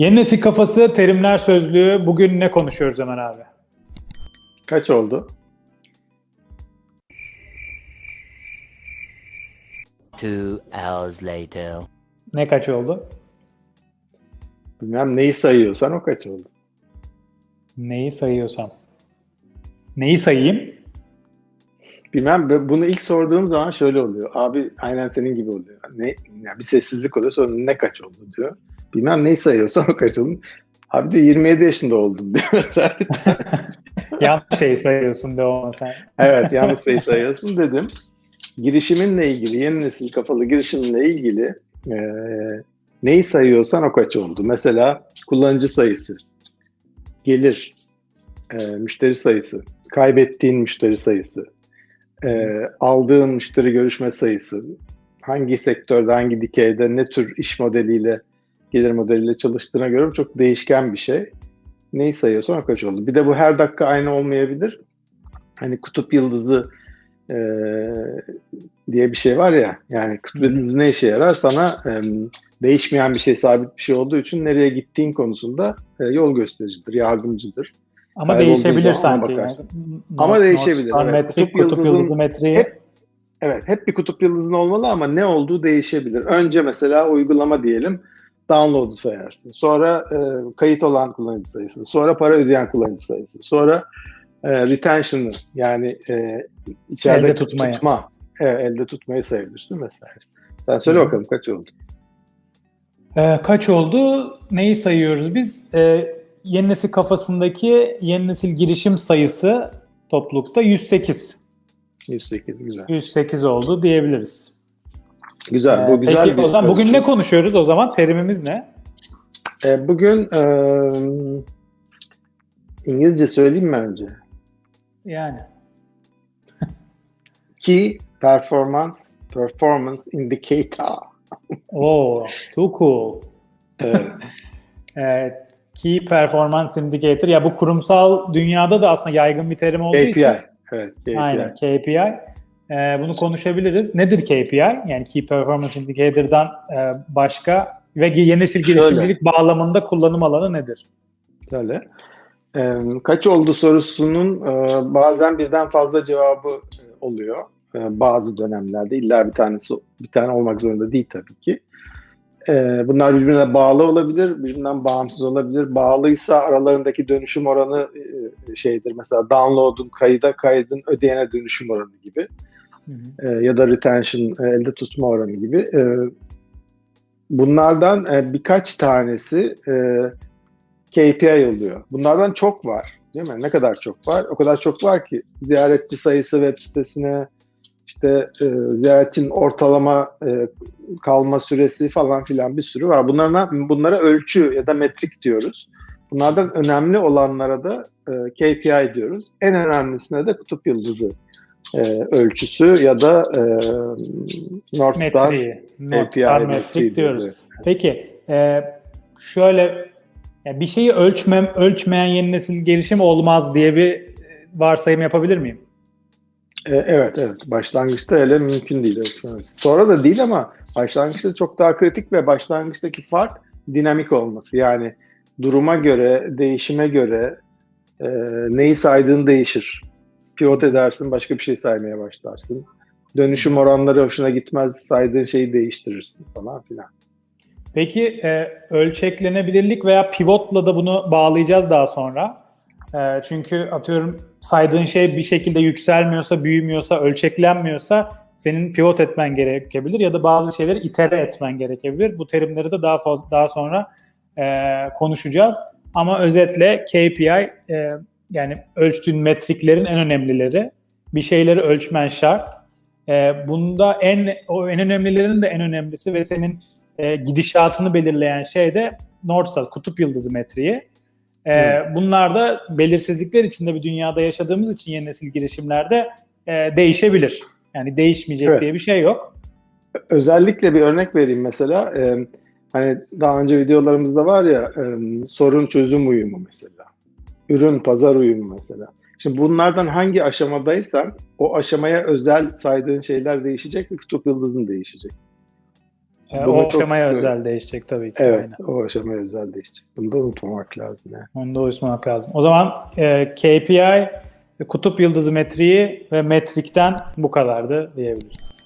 Yeni nesil kafası terimler sözlüğü. Bugün ne konuşuyoruz Ömer abi? Kaç oldu? Two hours later. Ne kaç oldu? Bilmem neyi sayıyorsan o kaç oldu. Neyi sayıyorsam. Neyi sayayım? Bilmem bunu ilk sorduğum zaman şöyle oluyor. Abi aynen senin gibi oluyor. Ne, yani bir sessizlik oluyor sonra ne kaç oldu diyor. Bilmem neyi sayıyorsan o oldu. Abi diyor 27 yaşında oldum diyor. Yanlış şey sayıyorsun de olma sen. evet yanlış sayı sayıyorsun dedim. Girişiminle ilgili, yeni nesil kafalı girişiminle ilgili e, neyi sayıyorsan o kaç oldu. Mesela kullanıcı sayısı, gelir, e, müşteri sayısı, kaybettiğin müşteri sayısı, e, aldığın müşteri görüşme sayısı, hangi sektörde, hangi dikeyde, ne tür iş modeliyle, gelir modeliyle çalıştığına göre çok değişken bir şey. Neyi sayıyorsan o kaç oldu. Bir de bu her dakika aynı olmayabilir. Hani kutup yıldızı e, diye bir şey var ya. Yani kutup yıldızı ne işe yarar? Sana e, değişmeyen bir şey, sabit bir şey olduğu için nereye gittiğin konusunda e, yol göstericidir, yardımcıdır. Ama Kaybolduğu değişebilir sanki. Yani, Ama North- değişebilir, North evet. metrik, Kutup kutup, yıldızı metriği. hep- Evet, hep bir kutup yıldızın olmalı ama ne olduğu değişebilir. Önce mesela uygulama diyelim, download'u sayarsın. Sonra e, kayıt olan kullanıcı sayısı. Sonra para ödeyen kullanıcı sayısı. Sonra e, retention'ı yani e, içeride Elde tutmayı. tutma. Evet, elde tutmayı sayabilirsin mesela. Sen söyle Hı. bakalım kaç oldu? Ee, kaç oldu? Neyi sayıyoruz biz? Ee, yeni nesil kafasındaki yeni nesil girişim sayısı toplulukta 108. 108 güzel. 108 oldu diyebiliriz. Güzel. Ee, bu güzel Peki bir o zaman bugün ölçü. ne konuşuyoruz o zaman? Terimimiz ne? E, bugün e, İngilizce söyleyeyim mi önce? Yani Key Performance Performance Indicator. o too cool. Evet. Evet, Key Performance Indicator. Ya bu kurumsal dünyada da aslında yaygın bir terim olduğu KPI. için. Evet, KPI. Aynen KPI. Ee, bunu konuşabiliriz. Nedir KPI? Yani Key Performance Indicator'dan e, başka ve yeni nesil Şöyle. girişimcilik bağlamında kullanım alanı nedir? Şöyle. Ee, kaç oldu sorusunun e, bazen birden fazla cevabı e, oluyor. E, bazı dönemlerde illa bir tanesi bir tane olmak zorunda değil tabii ki. E, bunlar birbirine bağlı olabilir, birbirinden bağımsız olabilir. Bağlıysa aralarındaki dönüşüm oranı e, şeydir. Mesela download'un kayıda, kaydın ödeyene dönüşüm oranı gibi. E, ya da retention e, elde tutma oranı gibi. E, bunlardan e, birkaç tanesi e, KPI oluyor. Bunlardan çok var. Değil mi? Ne kadar çok var? O kadar çok var ki ziyaretçi sayısı web sitesine işte e, ziyaretçinin ortalama e, kalma süresi falan filan bir sürü var. Bunlara, bunlara ölçü ya da metrik diyoruz. Bunlardan önemli olanlara da e, KPI diyoruz. En önemlisine de kutup yıldızı e, ölçüsü ya da e, North Star Metriği. North Star metrik diyoruz. diyoruz. Peki e, şöyle bir şeyi ölçmem ölçmeyen yeni nesil gelişim olmaz diye bir e, varsayım yapabilir miyim? E, evet evet başlangıçta hele mümkün değil. Sonra da değil ama başlangıçta çok daha kritik ve başlangıçtaki fark dinamik olması. Yani duruma göre, değişime göre e, neyi saydığın değişir. Pivot edersin, başka bir şey saymaya başlarsın. Dönüşüm oranları hoşuna gitmez, saydığın şeyi değiştirirsin falan filan. Peki e, ölçeklenebilirlik veya pivotla da bunu bağlayacağız daha sonra. E, çünkü atıyorum saydığın şey bir şekilde yükselmiyorsa, büyümüyorsa, ölçeklenmiyorsa senin pivot etmen gerekebilir ya da bazı şeyleri itere etmen gerekebilir. Bu terimleri de daha fazla daha sonra e, konuşacağız. Ama özetle KPI e, yani ölçtüğün metriklerin en önemlileri. Bir şeyleri ölçmen şart. E, bunda en o en önemlilerin de en önemlisi ve senin e, gidişatını belirleyen şey de North Star, kutup yıldızı metriği. E, Evet. Bunlar da belirsizlikler içinde bir dünyada yaşadığımız için yeni nesil girişimlerde e, değişebilir. Yani değişmeyecek Evet. diye bir şey yok. Özellikle bir örnek vereyim mesela. E, hani daha önce videolarımızda var ya e, sorun çözüm uyumu mesela. Ürün pazar uyumu mesela. Şimdi bunlardan hangi aşamadaysan o aşamaya özel saydığın şeyler değişecek ve kutup yıldızın değişecek. E, Bunu o çok- aşamaya özel değişecek tabii ki. Evet, Aynen. o aşamaya özel değişecek. Bunu da unutmamak lazım yani. Onu da uyuşmak lazım. O zaman e, KPI, kutup yıldızı metriği ve metrikten bu kadardı diyebiliriz.